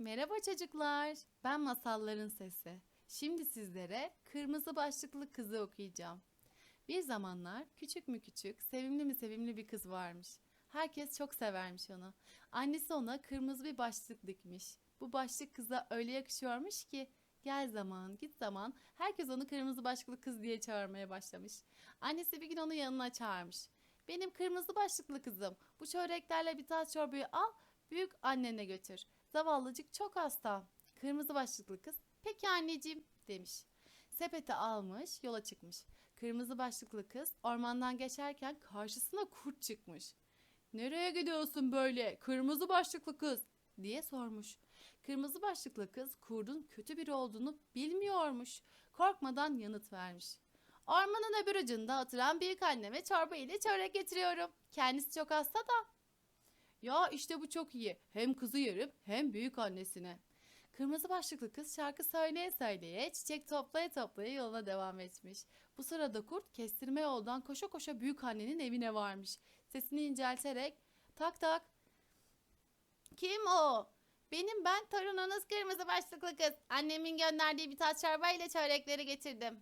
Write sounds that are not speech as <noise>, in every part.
Merhaba çocuklar. Ben Masalların Sesi. Şimdi sizlere Kırmızı Başlıklı Kızı okuyacağım. Bir zamanlar küçük mü küçük, sevimli mi sevimli bir kız varmış. Herkes çok severmiş onu. Annesi ona kırmızı bir başlık dikmiş. Bu başlık kıza öyle yakışıyormuş ki gel zaman, git zaman herkes onu kırmızı başlıklı kız diye çağırmaya başlamış. Annesi bir gün onu yanına çağırmış. Benim kırmızı başlıklı kızım, bu çöreklerle bir tas çorbayı al, büyük annene götür. Zavallıcık çok hasta. Kırmızı başlıklı kız, peki anneciğim demiş. Sepeti almış, yola çıkmış. Kırmızı başlıklı kız ormandan geçerken karşısına kurt çıkmış. Nereye gidiyorsun böyle kırmızı başlıklı kız diye sormuş. Kırmızı başlıklı kız kurdun kötü biri olduğunu bilmiyormuş. Korkmadan yanıt vermiş. Ormanın öbür ucunda oturan büyük anneme çorba ile çörek getiriyorum. Kendisi çok hasta da. Ya işte bu çok iyi. Hem kızı yerim hem büyük annesine. Kırmızı başlıklı kız şarkı söyleye söyleye, çiçek toplaya toplaya yoluna devam etmiş. Bu sırada kurt kestirme yoldan koşa koşa büyük annenin evine varmış. Sesini incelterek tak tak. Kim o? Benim ben torununuz kırmızı başlıklı kız. Annemin gönderdiği bir tas çorba ile çörekleri getirdim.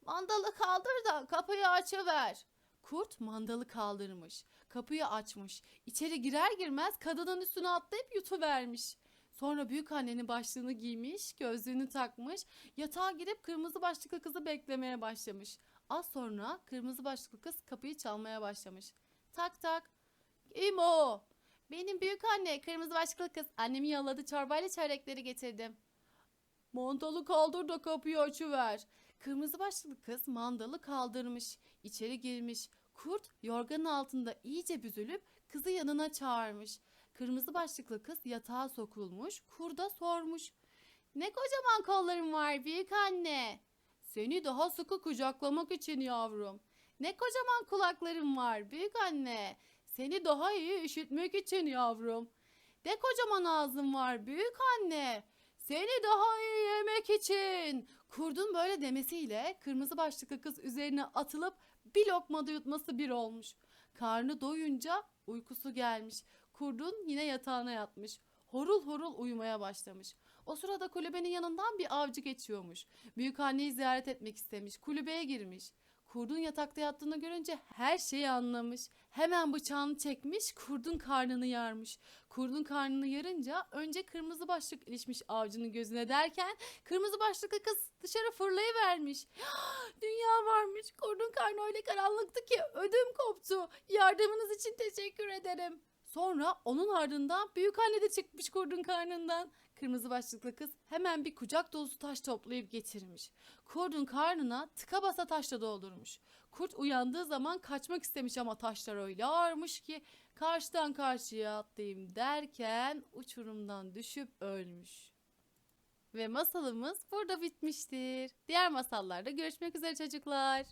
Mandalı kaldır da kapıyı açıver. Kurt mandalı kaldırmış. Kapıyı açmış. İçeri girer girmez kadının üstüne atlayıp yutuvermiş. Sonra büyük annenin başlığını giymiş, gözlüğünü takmış, yatağa girip kırmızı başlıklı kızı beklemeye başlamış. Az sonra kırmızı başlıklı kız kapıyı çalmaya başlamış. Tak tak. Kim o? Benim büyük anne, kırmızı başlıklı kız. Annemin yolladığı çorbayla çörekleri getirdim. Mandalı kaldır da kapıyı açıver. Kırmızı başlıklı kız mandalı kaldırmış. içeri girmiş. Kurt yorganın altında iyice büzülüp kızı yanına çağırmış. Kırmızı başlıklı kız yatağa sokulmuş. Kurda sormuş. Ne kocaman kolların var büyük anne. Seni daha sıkı kucaklamak için yavrum. Ne kocaman kulakların var büyük anne. Seni daha iyi işitmek için yavrum. Ne kocaman ağzın var büyük anne. Seni daha iyi yemek için. Kurdun böyle demesiyle kırmızı başlıklı kız üzerine atılıp bir lokmada yutması bir olmuş. Karnı doyunca uykusu gelmiş. Kurdun yine yatağına yatmış. Horul horul uyumaya başlamış. O sırada kulübenin yanından bir avcı geçiyormuş. Büyük anneyi ziyaret etmek istemiş. Kulübeye girmiş. Kurdun yatakta yattığını görünce her şeyi anlamış. Hemen bıçağını çekmiş, kurdun karnını yarmış. Kurdun karnını yarınca önce kırmızı başlık ilişmiş avcının gözüne derken kırmızı başlıklı kız dışarı fırlayıvermiş. <gasps> Dünya varmış. Kurdun karnı öyle karanlıktı ki ödüm koptu. Yardımınız için teşekkür ederim. Sonra onun ardından büyük anne de çıkmış kurdun karnından. Kırmızı başlıklı kız hemen bir kucak dolusu taş toplayıp getirmiş. Kurdun karnına tıka basa taşla doldurmuş. Kurt uyandığı zaman kaçmak istemiş ama taşlar öyle ağırmış ki karşıdan karşıya atlayayım derken uçurumdan düşüp ölmüş. Ve masalımız burada bitmiştir. Diğer masallarda görüşmek üzere çocuklar.